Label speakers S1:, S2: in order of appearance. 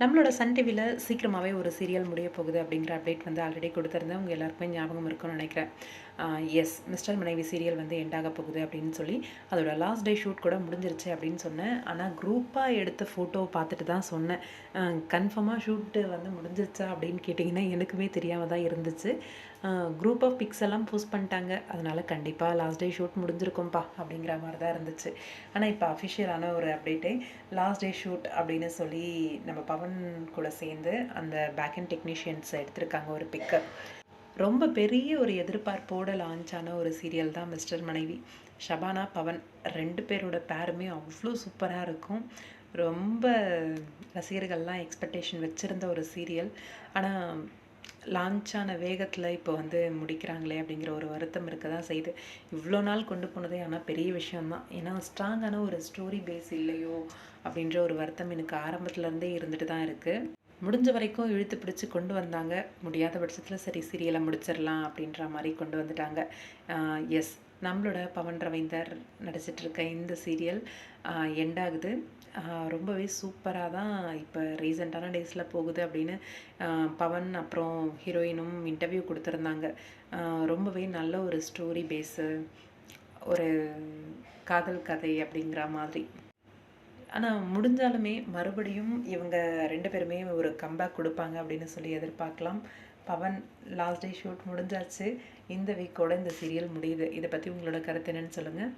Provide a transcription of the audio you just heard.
S1: நம்மளோட சன் டிவியில் சீக்கிரமாகவே ஒரு சீரியல் முடிய போகுது அப்படிங்கிற அப்டேட் வந்து ஆல்ரெடி கொடுத்துருந்தேன். உங்கள் எல்லாருக்குமே ஞாபகம் இருக்கும்னு நினைக்கிறேன். எஸ் மிஸ்டர் மனைவி சீரியல் வந்து எண்டாக போகுது அப்படின்னு சொல்லி அதோட லாஸ்ட் டே ஷூட் கூட முடிஞ்சிருச்சு அப்படின்னு சொன்னேன். ஆனால் குரூப்பாக எடுத்த ஃபோட்டோ பார்த்துட்டு தான் சொன்னேன். கன்ஃபார்மாக ஷூட்டு வந்து முடிஞ்சிருச்சா அப்படின்னு கேட்டிங்கன்னா எனக்குமே தெரியாமல் தான் இருந்துச்சு. குரூப் ஆஃப் பிக்ஸ் எல்லாம் போஸ்ட் பண்ணிட்டாங்க. அதனால் கண்டிப்பாக லாஸ்ட் டே ஷூட் முடிஞ்சிருக்கும்ப்பா அப்படிங்கிற மாதிரி தான் இருந்துச்சு. ஆனால் இப்போ அஃபிஷியலான ஒரு அப்டேட்டே லாஸ்ட் டே ஷூட் அப்படின்னு சொல்லி நம்ம பவன் கூட சேர்ந்து அந்த பேக் அண்ட் டெக்னீஷியன்ஸ் எடுத்திருக்காங்க ஒரு பிக்கு ரொம்ப பெரிய ஒரு எதிர்பார்ப்போடு லான்ச் ஆன ஒரு சீரியல் தான் மிஸ்டர் மனைவி. ஷபானா பவன் ரெண்டு பேரோட பேருமே அவ்வளோ சூப்பராக இருக்கும். ரொம்ப ரசிகர்கள்லாம் எக்ஸ்பெக்டேஷன் வச்சுருந்த ஒரு சீரியல் ஆனால் லான்ச்சான வேகத்தில் இப்போ வந்து முடிக்கிறாங்களே அப்படிங்கிற ஒரு வருத்தம் இருக்க தான் செய்யுது. இவ்வளோ நாள் கொண்டு போனதே ஆனால் பெரிய விஷயம்தான். ஏன்னா ஸ்ட்ராங்கான ஒரு ஸ்டோரி பேஸ் இல்லையோ அப்படின்ற ஒரு வருத்தம் எனக்கு ஆரம்பத்துலேருந்தே இருந்துட்டு தான் இருக்குது முடிஞ்ச வரைக்கும் இழுத்து பிடிச்சி கொண்டு வந்தாங்க. முடியாத பட்சத்தில் சரி சீரியலை முடிச்சிடலாம் அப்படின்ற மாதிரி கொண்டு வந்துட்டாங்க. எஸ் நம்மளோட பவன் ரவீந்தர் நடிச்சிட்ருக்க இந்த சீரியல் எண்டாகுது. ரொம்பவே சூப்பராக தான் இப்போ ரீசெண்டான டேஸில் போகுது அப்படின்னு பவன் அப்புறம் ஹீரோயினும் இன்டர்வியூ கொடுத்துருந்தாங்க. ரொம்பவே நல்ல ஒரு ஸ்டோரி பேஸு ஒரு காதல் கதை அப்படிங்கிற மாதிரி. ஆனால் முடிஞ்சாலுமே மறுபடியும் இவங்க ரெண்டு பேருமே ஒரு கம்பேக் கொடுப்பாங்க அப்படின்னு சொல்லி எதிர்பார்க்கலாம். பவன் லாஸ்ட் டே ஷூட் முடிஞ்சாச்சு. இந்த வீக்கோட இந்த சீரியல் முடியுது. இதை பற்றி உங்களோட கருத்து என்னன்னு சொல்லுங்கள்